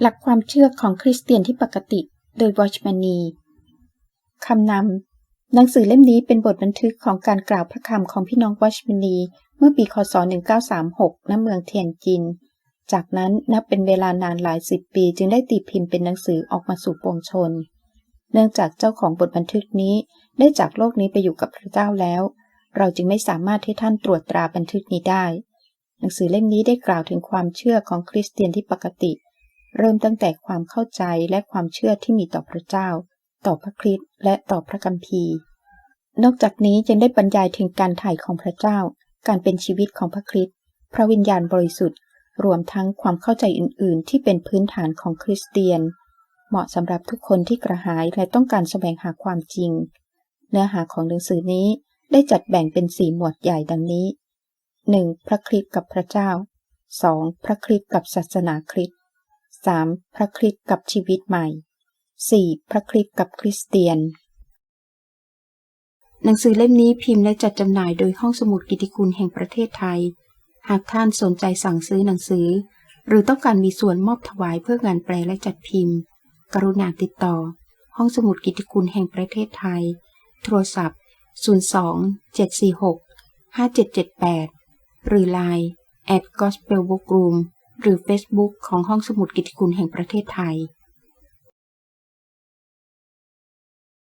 หลักความเชื่อของคริสเตียนที่ปกติ โดยวอชแมนีคำนำ หนังสือเล่มนี้เป็นบทบันทึกของการกล่าวพระคำของพี่น้องวอชแมนีเมื่อปีคศ 1936 ณ เมืองเทียนจิน จากนั้นนับเป็นเวลานานหลายสิบปีจึงได้ตีพิมพ์เป็นหนังสือออกมาสู่ปวงชน เนื่องจากเจ้าของบทบันทึกนี้ได้จากโลกนี้ไปอยู่กับพระเจ้าแล้ว เราจึงไม่สามารถให้ท่านตรวจตราบันทึกนี้ได้ หนังสือเล่มนี้ได้กล่าวถึงความเชื่อของคริสเตียนที่ปกติ เริ่มตั้งแต่ความเข้าใจและความเชื่อที่มีต่อพระเจ้า ต่อพระคริสต์และต่อพระคัมภีร์ นอกจากนี้ยังได้บรรยายถึงการถ่ายของพระเจ้า การเป็นชีวิตของพระคริสต์พระวิญญาณบริสุทธิ์ รวมทั้งความเข้าใจอื่น ๆ ที่เป็นพื้นฐานของคริสเตียน เหมาะสำหรับทุกคนที่กระหายและต้องการแสวงหาความจริง เนื้อหาของหนังสือนี้ได้จัดแบ่งเป็นสี่หมวดใหญ่ดังนี้ 1. พระคริสต์กับพระเจ้า 2. พระคริสต์กับศาสนาคริสต์ 3. พระคริสต์กับชีวิตใหม่ 4. พระคริสต์กับคริสเตียน หนังสือเล่มนี้พิมพ์และจัดจำหน่ายโดยห้องสมุดกิติคุณแห่งประเทศไทย หากท่านสนใจสั่งซื้อหนังสือ หรือต้องการมีส่วนมอบถวายเพื่องานแปลและจัดพิมพ์ กรุณาติดต่อ ห้องสมุดกิติคุณแห่งประเทศไทย โทรศัพท์ 02 746 5778 หรือ Line at Gospel Book Room หรือ Facebook ของห้องสมุดกิติคุณแห่งประเทศไทย